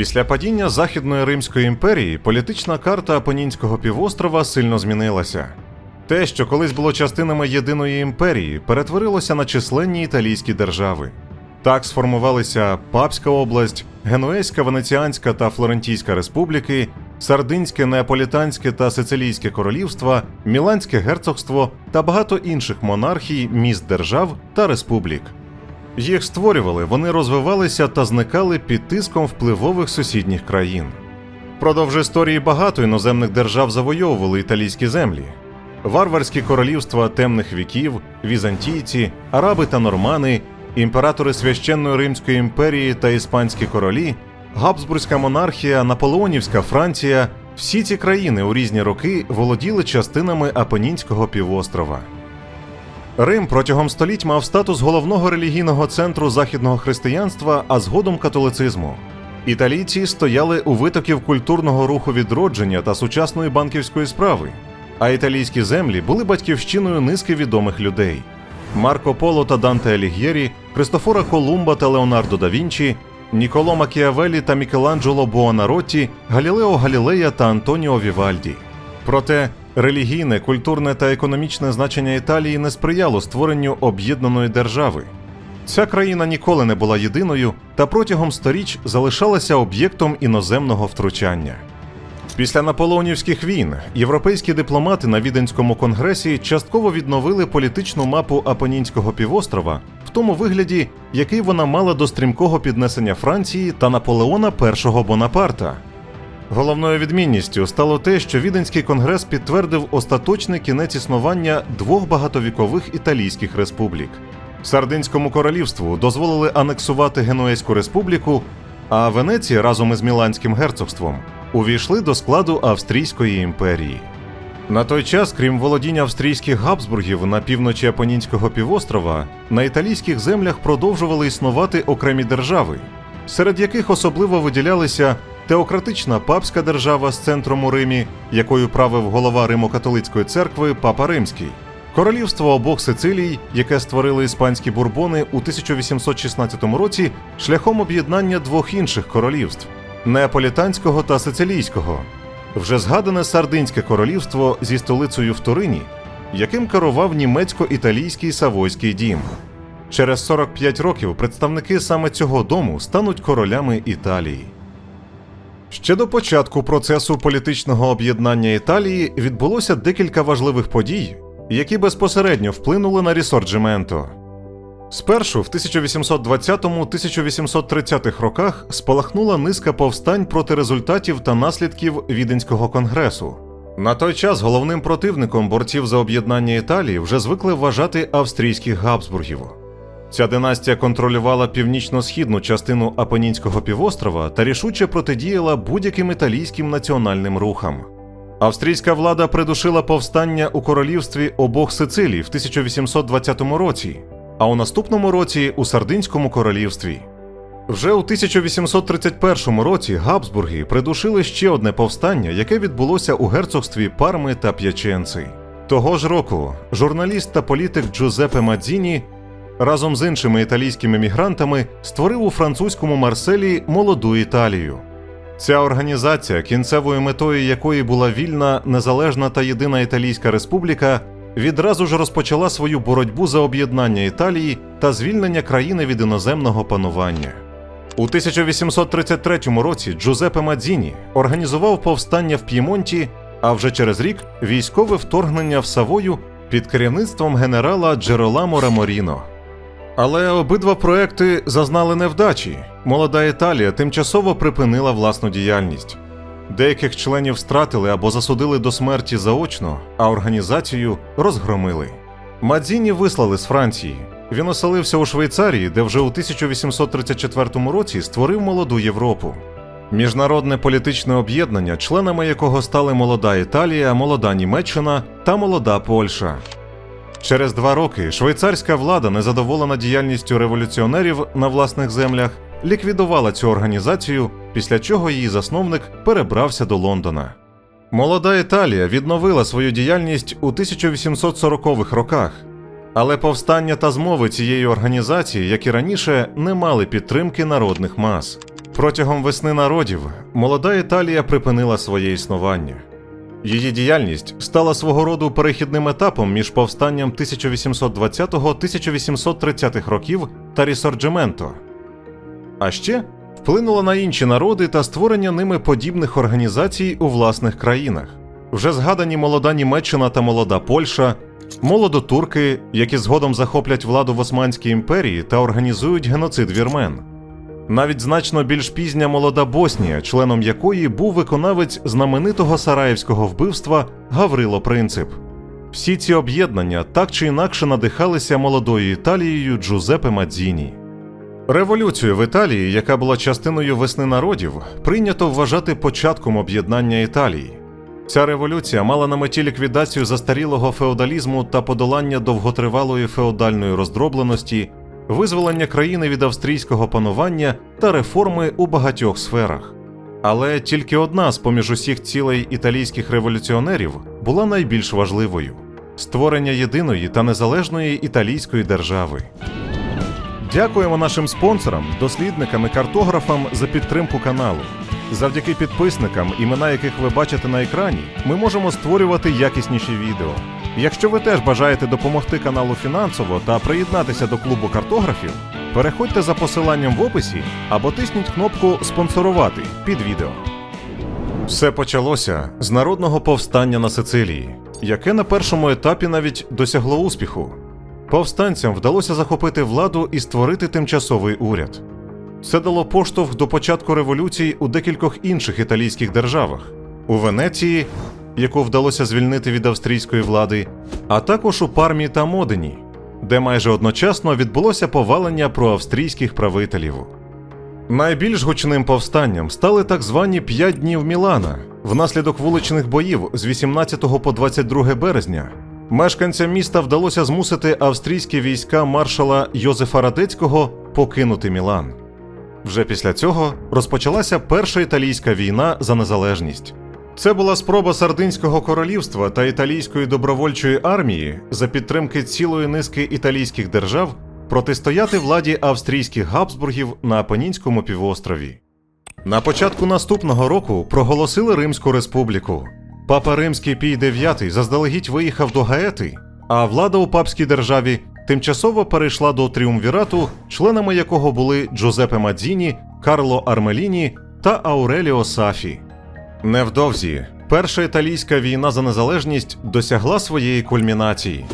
Після падіння Західної Римської імперії політична карта Апенінського півострова сильно змінилася. Те, що колись було частинами єдиної імперії, перетворилося на численні італійські держави. Так сформувалися Папська область, Генуезька, Венеціанська та Флорентійська республіки, Сардинське, Неаполітанське та Сицилійське королівства, Міланське герцогство та багато інших монархій, міст держав та республік. Їх створювали, вони розвивалися та зникали під тиском впливових сусідніх країн. Впродовж історії багато іноземних держав завойовували італійські землі. Варварські королівства темних віків, візантійці, араби та нормани, імператори священної Римської імперії та іспанські королі, Габсбурзька монархія, Наполеонівська Франція всі ці країни у різні роки володіли частинами Апенінського півострова. Рим протягом століть мав статус головного релігійного центру західного християнства, а згодом католицизму. Італійці стояли у витоків культурного руху відродження та сучасної банківської справи, а італійські землі були батьківщиною низки відомих людей: Марко Поло та Данте Алігєрі, Христофора Колумба та Леонардо да Вінчі, Ніколо Макіавелі та Мікеланджело Буонаротті, Галілео Галілея та Антоніо Вівальді. Проте релігійне, культурне та економічне значення Італії не сприяло створенню об'єднаної держави. Ця країна ніколи не була єдиною та протягом сторіч залишалася об'єктом іноземного втручання. Після наполеонівських війн європейські дипломати на Віденському конгресі частково відновили політичну мапу Апенінського півострова в тому вигляді, який вона мала до стрімкого піднесення Франції та Наполеона І Бонапарта. Головною відмінністю стало те, що Віденський конгрес підтвердив остаточний кінець існування двох багатовікових італійських республік. Сардинському королівству дозволили анексувати Генуезьку республіку, а Венеція разом із Міланським герцогством увійшли до складу Австрійської імперії. На той час, крім володіння австрійських Габсбургів на півночі Апенінського півострова, на італійських землях продовжували існувати окремі держави, серед яких особливо виділялися теократична папська держава з центром у Римі, якою правив голова Римо-католицької церкви Папа Римський, королівство обох Сицилій, яке створили іспанські бурбони у 1816 році шляхом об'єднання двох інших королівств неаполітанського та сицилійського, вже згадане Сардинське королівство зі столицею в Турині, яким керував німецько-італійський Савойський дім. Через 45 років представники саме цього дому стануть королями Італії. Ще до початку процесу політичного об'єднання Італії відбулося декілька важливих подій, які безпосередньо вплинули на Рісорджименто. Спершу в 1820-1830 роках спалахнула низка повстань проти результатів та наслідків Віденського конгресу. На той час головним противником борців за об'єднання Італії вже звикли вважати австрійських Габсбургів. Ця династія контролювала північно-східну частину Апенінського півострова та рішуче протидіяла будь-яким італійським національним рухам. Австрійська влада придушила повстання у королівстві обох Сицилій в 1820 році, а у наступному році у Сардинському королівстві. Вже у 1831 році Габсбурги придушили ще одне повстання, яке відбулося у герцогстві Парми та П'яченци. Того ж року журналіст та політик Джузеппе Мадзіні разом з іншими італійськими мігрантами створив у французькому Марселі молоду Італію. Ця організація, кінцевою метою якої була вільна, незалежна та єдина Італійська республіка, відразу ж розпочала свою боротьбу за об'єднання Італії та звільнення країни від іноземного панування. У 1833 році Джузеппе Мадзіні організував повстання в П'ємонті, а вже через рік військове вторгнення в Савою під керівництвом генерала Джероламо Раморіно. Але обидва проекти зазнали невдачі. Молода Італія тимчасово припинила власну діяльність. Деяких членів стратили або засудили до смерті заочно, а організацію розгромили. Мадзіні вислали з Франції. Він оселився у Швейцарії, де вже у 1834 році створив молоду Європу. Міжнародне політичне об'єднання, членами якого стали молода Італія, молода Німеччина та молода Польща. Через два роки швейцарська влада, незадоволена діяльністю революціонерів на власних землях, ліквідувала цю організацію, після чого її засновник перебрався до Лондона. Молода Італія відновила свою діяльність у 1840-х роках, але повстання та змови цієї організації, як і раніше, не мали підтримки народних мас. Протягом весни народів молода Італія припинила своє існування. Її діяльність стала свого роду перехідним етапом між повстанням 1820-1830 років та Рісорджементо. А ще вплинула на інші народи та створення ними подібних організацій у власних країнах. Вже згадані молода Німеччина та молода Польща, молодотурки, які згодом захоплять владу в Османській імперії та організують геноцид вірмен. Навіть значно більш пізня молода Боснія, членом якої був виконавець знаменитого сараївського вбивства Гаврило Принцип. Всі ці об'єднання так чи інакше надихалися молодою Італією Джузеппе Мадзіні. Революцію в Італії, яка була частиною весни народів, прийнято вважати початком об'єднання Італії. Ця революція мала на меті ліквідацію застарілого феодалізму та подолання довготривалої феодальної роздробленості, визволення країни від австрійського панування та реформи у багатьох сферах. Але тільки одна з поміж усіх цілей італійських революціонерів була найбільш важливою створення єдиної та незалежної італійської держави. Дякуємо нашим спонсорам, дослідникам і картографам за підтримку каналу. Завдяки підписникам, імена яких ви бачите на екрані, ми можемо створювати якісніші відео. Якщо ви теж бажаєте допомогти каналу фінансово та приєднатися до клубу картографів, переходьте за посиланням в описі або тисніть кнопку Спонсорувати під відео. Все почалося з народного повстання на Сицилії, яке на першому етапі навіть досягло успіху. Повстанцям вдалося захопити владу і створити тимчасовий уряд. Це дало поштовх до початку революцій у декількох інших італійських державах у Венеції, яку вдалося звільнити від австрійської влади, а також у Пармі та Модені, де майже одночасно відбулося повалення проавстрійських правителів. Найбільш гучним повстанням стали так звані «П'ять днів Мілана внаслідок вуличних боїв з 18 по 22 березня. Мешканцям міста вдалося змусити австрійські війська маршала Йозефа Радецького покинути Мілан. Вже після цього розпочалася перша італійська війна за незалежність. Це була спроба Сардинського королівства та італійської добровольчої армії за підтримки цілої низки італійських держав протистояти владі австрійських Габсбургів на Апенінському півострові. На початку наступного року проголосили Римську республіку. Папа Римський Пій IX заздалегідь виїхав до Гаети, а влада у папській державі тимчасово перейшла до тріумвірату, членами якого були Джузеппе Мадзіні, Карло Армеліні та Ауреліо Сафі. Невдовзі перша італійська війна за незалежність досягла своєї кульмінації.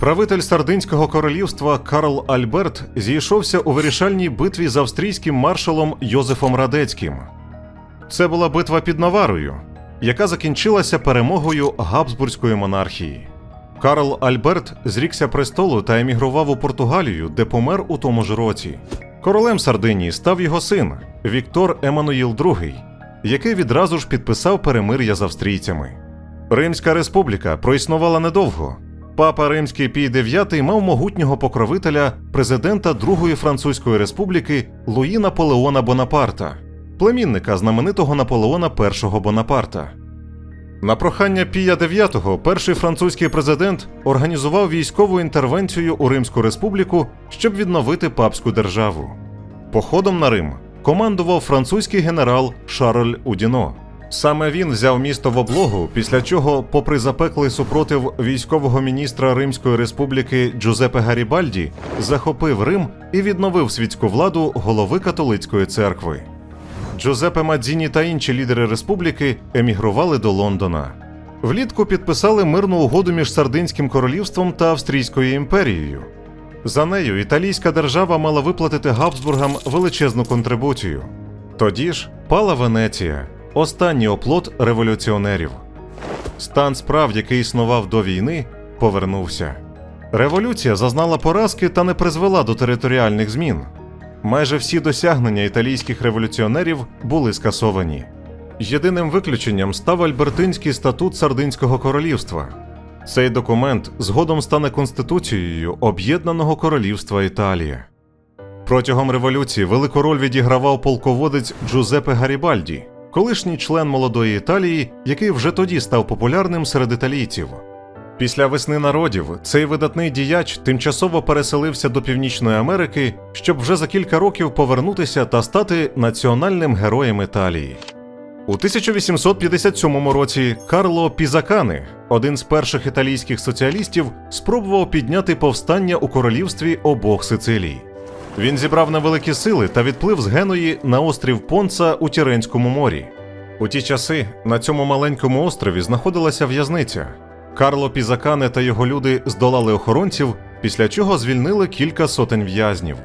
Правитель Сардинського королівства Карл Альберт зійшовся у вирішальній битві з австрійським маршалом Йозефом Радецьким. Це була битва під Наварою, яка закінчилася перемогою Габсбурзької монархії. Карл Альберт зрікся престолу та емігрував у Португалію, де помер у тому ж році. Королем Сардинії став його син Віктор Еммануїл II, який відразу ж підписав перемир'я з австрійцями. Римська республіка проіснувала недовго. Папа Римський Пій IX мав могутнього покровителя президента Другої Французької республіки Луї Наполеона Бонапарта, племінника знаменитого Наполеона І Бонапарта. На прохання Пія IX перший французький президент організував військову інтервенцію у Римську республіку, щоб відновити папську державу. Походом на Рим командував французький генерал Шарль Удіно. Саме він взяв місто в облогу, після чого, попри запеклий супротив військового міністра Римської республіки Джузепе Гарібальді, захопив Рим і відновив світську владу голови католицької церкви. Джузеппе Мадзіні та інші лідери республіки емігрували до Лондона. Влітку підписали мирну угоду між Сардинським королівством та Австрійською імперією. За нею італійська держава мала виплатити Габсбургам величезну контрибуцію. Тоді ж пала Венеція, останній оплот революціонерів. Стан справ, який існував до війни, повернувся. Революція зазнала поразки та не призвела до територіальних змін. Майже всі досягнення італійських революціонерів були скасовані. Єдиним виключенням став Альбертинський статут Сардинського королівства. Цей документ згодом стане конституцією Об'єднаного Королівства Італія. Протягом революції велику роль відігравав полководець Джузеппе Гарібальді, колишній член молодої Італії, який вже тоді став популярним серед італійців. Після весни народів цей видатний діяч тимчасово переселився до Північної Америки, щоб вже за кілька років повернутися та стати національним героєм Італії. У 1857 році Карло Пізакане, один з перших італійських соціалістів, спробував підняти повстання у королівстві обох Сицилій. Він зібрав невеликі сили та відплив з Геної на острів Понца у Тіренському морі. У ті часи на цьому маленькому острові знаходилася в'язниця. Карло Пізакане та його люди здолали охоронців, після чого звільнили кілька сотень в'язнів.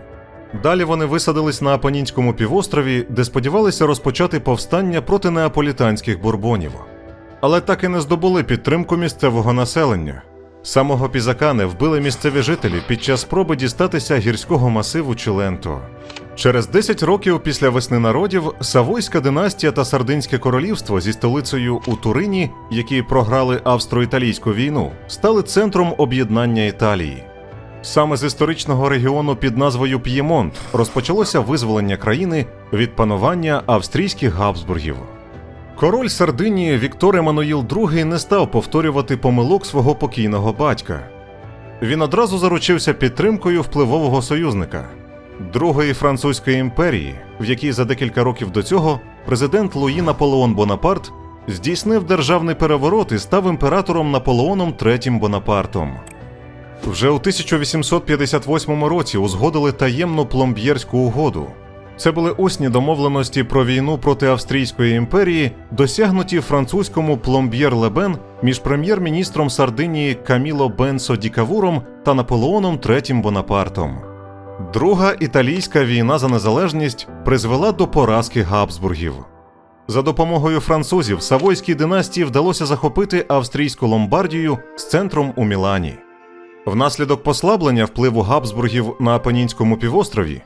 Далі вони висадились на Апанінському півострові, де сподівалися розпочати повстання проти неаполітанських бурбонів. Але так і не здобули підтримку місцевого населення. Самого Пізакане вбили місцеві жителі під час спроби дістатися гірського масиву Чиленто. Через 10 років після весни народів Савойська династія та Сардинське королівство зі столицею у Турині, які програли австро-італійську війну, стали центром об'єднання Італії. Саме з історичного регіону під назвою П'ємонт розпочалося визволення країни від панування австрійських Габсбургів. Король Сардинії Віктор Еммануїл II не став повторювати помилок свого покійного батька. Він одразу заручився підтримкою впливового союзника Другої французької імперії, в якій за декілька років до цього президент Луї Наполеон Бонапарт здійснив державний переворот і став імператором Наполеоном III Бонапартом. Вже у 1858 році узгодили таємну пломб'єрську угоду. Це були усні домовленості про війну проти Австрійської імперії, досягнуті французькому пломб'єр-Лебен між прем'єр-міністром Сардинії Каміло Бенсо Дікавуром та Наполеоном III Бонапартом. Друга італійська війна за незалежність призвела до поразки Габсбургів. За допомогою французів Савойській династії вдалося захопити австрійську Ломбардію з центром у Мілані. Внаслідок послаблення впливу Габсбургів на Апенінському півострові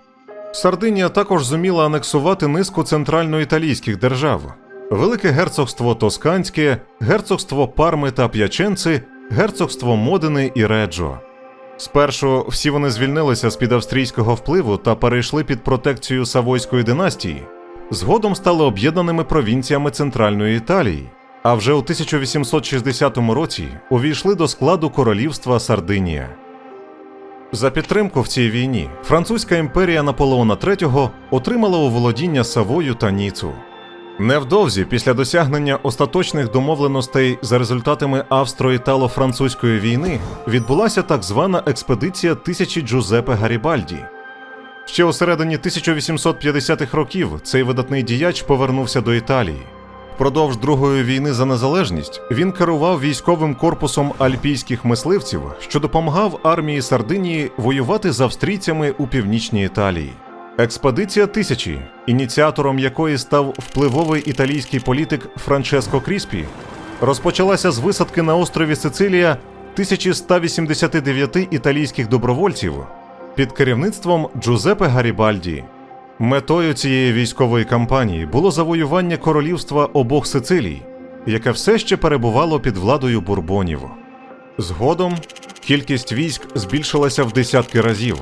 Сардинія також зуміла анексувати низку центральноіталійських держав: Велике герцогство Тосканське, герцогство Парми та П'яченци, герцогство Модени і Реджо. Спершу всі вони звільнилися з під австрійського впливу та перейшли під протекцію Савойської династії, згодом стали об'єднаними провінціями Центральної Італії, а вже у 1860 році увійшли до складу королівства Сардинія. За підтримку в цій війні французька імперія Наполеона III отримала у володіння Савою та Ніцу. Невдовзі після досягнення остаточних домовленостей за результатами австро-італо-французької війни відбулася так звана експедиція тисячі Джузепе Гарібальді. Ще у середині 1850-х років цей видатний діяч повернувся до Італії. Впродовж Другої війни за незалежність він керував військовим корпусом альпійських мисливців, що допомагав армії Сардинії воювати з австрійцями у північній Італії. Експедиція тисячі, ініціатором якої став впливовий італійський політик Франческо Кріспі, розпочалася з висадки на острові Сицилія 1189 італійських добровольців під керівництвом Джузепе Гарібальді. Метою цієї військової кампанії було завоювання королівства обох Сицилій, яке все ще перебувало під владою бурбонів. Згодом кількість військ збільшилася в десятки разів.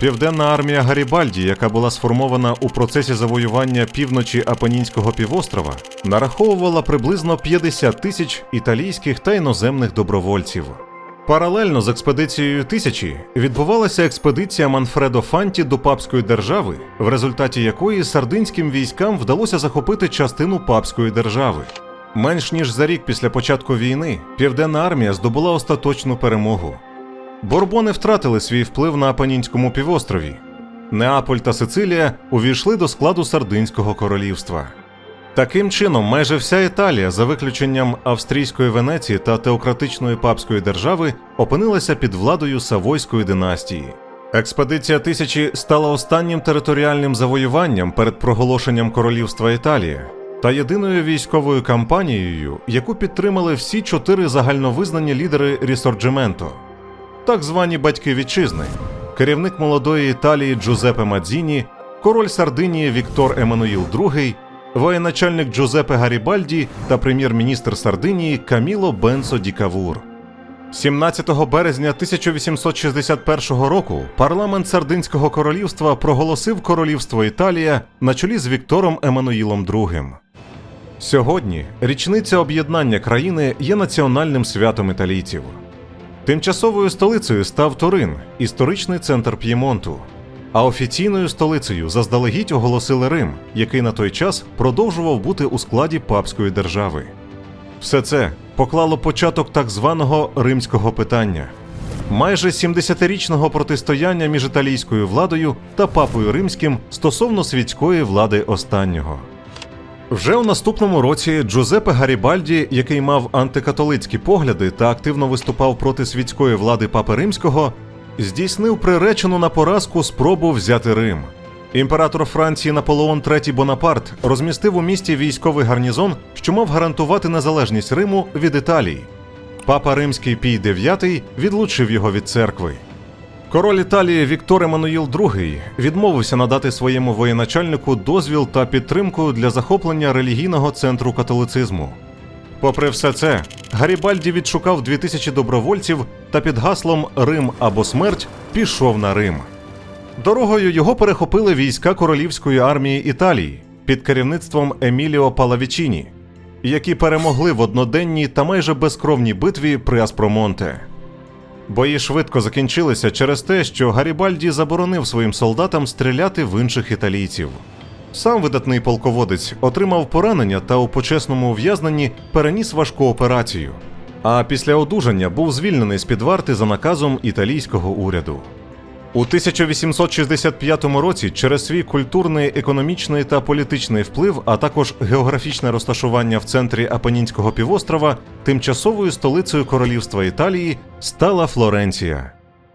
Південна армія Гарібальді, яка була сформована у процесі завоювання півночі Апенінського півострова, нараховувала приблизно 50 тисяч італійських та іноземних добровольців. Паралельно з експедицією тисячі відбувалася експедиція Манфредо Фанті до папської держави, в результаті якої сардинським військам вдалося захопити частину папської держави. Менш ніж за рік після початку війни Південна армія здобула остаточну перемогу. Борбони втратили свій вплив на Апенінському півострові. Неаполь та Сицилія увійшли до складу Сардинського королівства. Таким чином, майже вся Італія, за виключенням австрійської Венеції та теократичної папської держави, опинилася під владою Савойської династії. Експедиція тисячі стала останнім територіальним завоюванням перед проголошенням королівства Італія та єдиною військовою кампанією, яку підтримали всі чотири загальновизнані лідери Рісорджименто, так звані батьки вітчизни, керівник молодої Італії Джузепе Мадзіні, король Сардинії Віктор Еммануїл II, воєначальник Джузепе Гарібальді та прем'єр-міністр Сардинії Каміло Бенсо Ді Кавур. 17 березня 1861 року парламент Сардинського королівства проголосив королівство Італія на чолі з Віктором Еммануїлом II. Сьогодні річниця об'єднання країни є національним святом італійців. Тимчасовою столицею став Турин, історичний центр П'ємонту. А офіційною столицею заздалегідь оголосили Рим, який на той час продовжував бути у складі папської держави. Все це поклало початок так званого римського питання, майже 70-річного протистояння між італійською владою та папою римським стосовно світської влади останнього. Вже у наступному році Джузеппе Гарібальді, який мав антикатолицькі погляди та активно виступав проти світської влади Папи Римського, здійснив приречену на поразку спробу взяти Рим. Імператор Франції Наполеон III Бонапарт розмістив у місті військовий гарнізон, що мав гарантувати незалежність Риму від Італії. Папа Римський Пій IX відлучив його від церкви. Король Італії Віктор Еммануїл II відмовився надати своєму воєначальнику дозвіл та підтримку для захоплення релігійного центру католицизму. Попри все це, Гарібальді відшукав 2000 добровольців та під гаслом Рим або смерть пішов на Рим. Дорогою його перехопили війська королівської армії Італії під керівництвом Еміліо Палавічіні, які перемогли в одноденній та майже безкровній битві при Аспромонте. Бої швидко закінчилися через те, що Гарібальді заборонив своїм солдатам стріляти в інших італійців. Сам видатний полководець отримав поранення та у почесному ув'язненні переніс важку операцію. А після одужання був звільнений з під варти за наказом італійського уряду. У 1865 році через свій культурний, економічний та політичний вплив, а також географічне розташування в центрі Апенінського півострова, тимчасовою столицею королівства Італії стала Флоренція.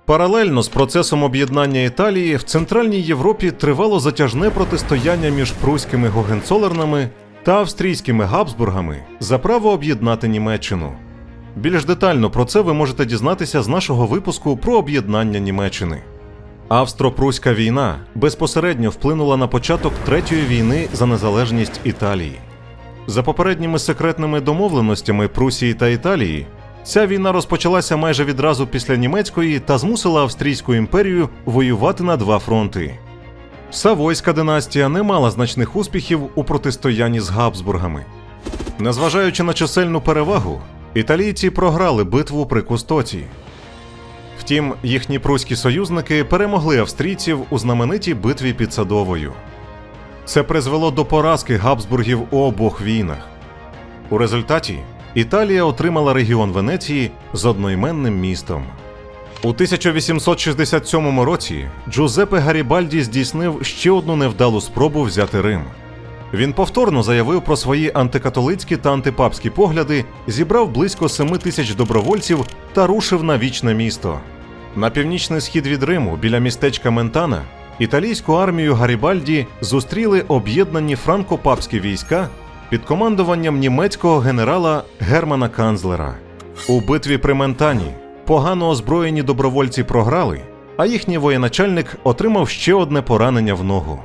Паралельно з процесом об'єднання Італії в Центральній Європі тривало затяжне протистояння між пруськими гогенцолернами та австрійськими Габсбургами за право об'єднати Німеччину. Більш детально про це ви можете дізнатися з нашого випуску про об'єднання Німеччини. Австро-Пруська війна безпосередньо вплинула на початок Третьої війни за незалежність Італії. За попередніми секретними домовленостями Прусії та Італії, ця війна розпочалася майже відразу після німецької та змусила Австрійську імперію воювати на два фронти. Савойська династія не мала значних успіхів у протистоянні з Габсбургами. Незважаючи на чисельну перевагу, італійці програли битву при Кустоці. Втім, їхні пруські союзники перемогли австрійців у знаменитій битві під Садовою. Це призвело до поразки Габсбургів у обох війнах. У результаті Італія отримала регіон Венеції з одноіменним містом. У 1867 році Джузеппе Гарібальді здійснив ще одну невдалу спробу взяти Рим. Він повторно заявив про свої антикатолицькі та антипапські погляди, зібрав близько 7 тисяч добровольців та рушив на вічне місто. На північний схід від Риму, біля містечка Ментана, італійську армію Гарібальді зустріли об'єднані франко-папські війська під командуванням німецького генерала Германа Канцлера. У битві при Ментані погано озброєні добровольці програли, а їхній воєначальник отримав ще одне поранення в ногу.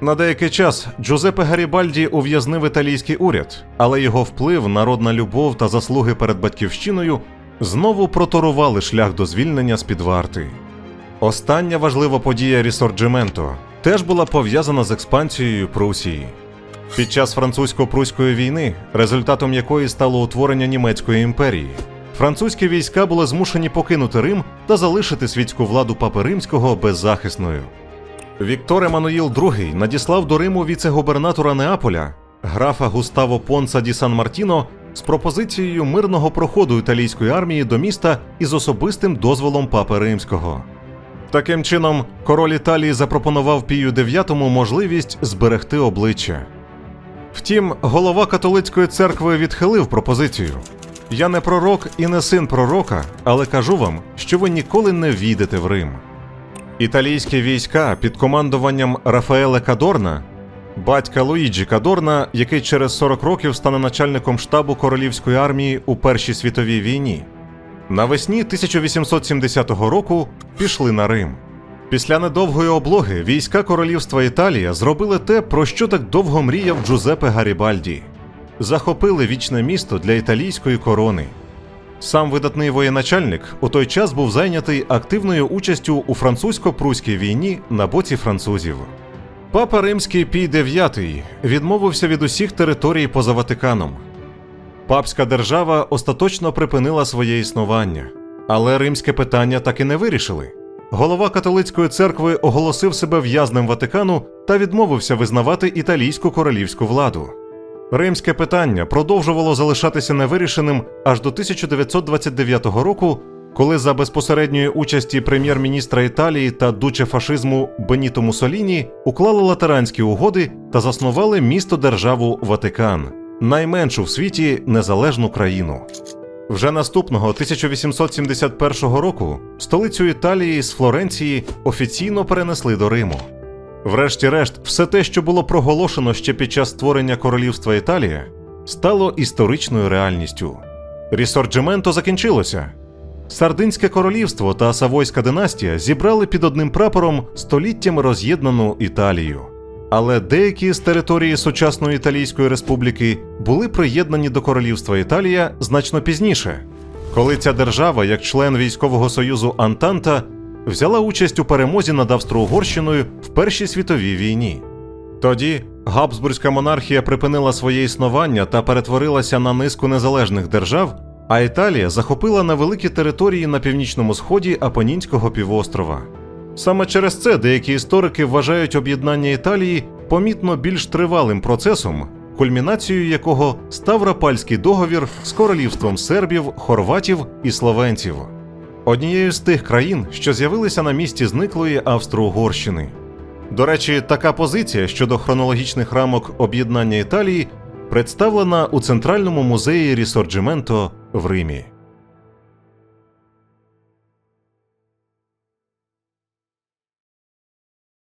На деякий час Джузеппе Гарібальді ув'язнив італійський уряд, але його вплив, народна любов та заслуги перед батьківщиною знову проторували шлях до звільнення з під варти. Остання важлива подія Рісорджименто теж була пов'язана з експансією Прусії. Під час французько-пруської війни, результатом якої стало утворення німецької імперії, французькі війська були змушені покинути Рим та залишити світську владу Папи Римського беззахисною. Віктор Еммануїл II надіслав до Риму віце-губернатора Неаполя, графа Густаво Понса ді Сан Мартіно, з пропозицією мирного проходу італійської армії до міста із особистим дозволом Папи Римського. Таким чином, король Італії запропонував Пію IX можливість зберегти обличчя. Втім, голова католицької церкви відхилив пропозицію. Я не пророк і не син пророка, але кажу вам, що ви ніколи не війдете в Рим. Італійські війська під командуванням Рафаеле Кадорна, батька Луїджі Кадорна, який через 40 років стане начальником штабу королівської армії у Першій світовій війні, навесні 1870 року пішли на Рим. Після недовгої облоги війська королівства Італія зробили те, про що так довго мріяв Джузеппе Гарібальді захопили вічне місто для італійської корони. Сам видатний воєначальник у той час був зайнятий активною участю у французько-пруській війні на боці французів. Папа Римський Пій IX відмовився від усіх територій поза Ватиканом. Папська держава остаточно припинила своє існування, але римське питання так і не вирішили. Голова католицької церкви оголосив себе в'язнем Ватикану та відмовився визнавати італійську королівську владу. Римське питання продовжувало залишатися невирішеним аж до 1929 року, коли за безпосередньої участі прем'єр-міністра Італії та дуче фашизму Беніто Муссоліні уклали латеранські угоди та заснували місто-державу Ватикан, найменшу в світі незалежну країну. Вже наступного 1871 року столицю Італії з Флоренції офіційно перенесли до Риму. Врешті-решт, все те, що було проголошено ще під час створення королівства Італія, стало історичною реальністю. Рісорджименто закінчилося. Сардинське королівство та Савойська династія зібрали під одним прапором століттями роз'єднану Італію. Але деякі з території сучасної Італійської республіки були приєднані до королівства Італія значно пізніше, коли ця держава, як член військового союзу Антанта, взяла участь у перемозі над Австро-Угорщиною в Першій світовій війні. Тоді Габсбурзька монархія припинила своє існування та перетворилася на низку незалежних держав, а Італія захопила невеликі території на північному сході Апонінського півострова. Саме через це деякі історики вважають об'єднання Італії помітно більш тривалим процесом, кульмінацією якого став Рапальський договір з королівством сербів, хорватів і словенців, однією з тих країн, що з'явилися на місці зниклої Австро-Угорщини. До речі, така позиція щодо хронологічних рамок об'єднання Італії представлена у Центральному музеї Рісорджименто в Римі.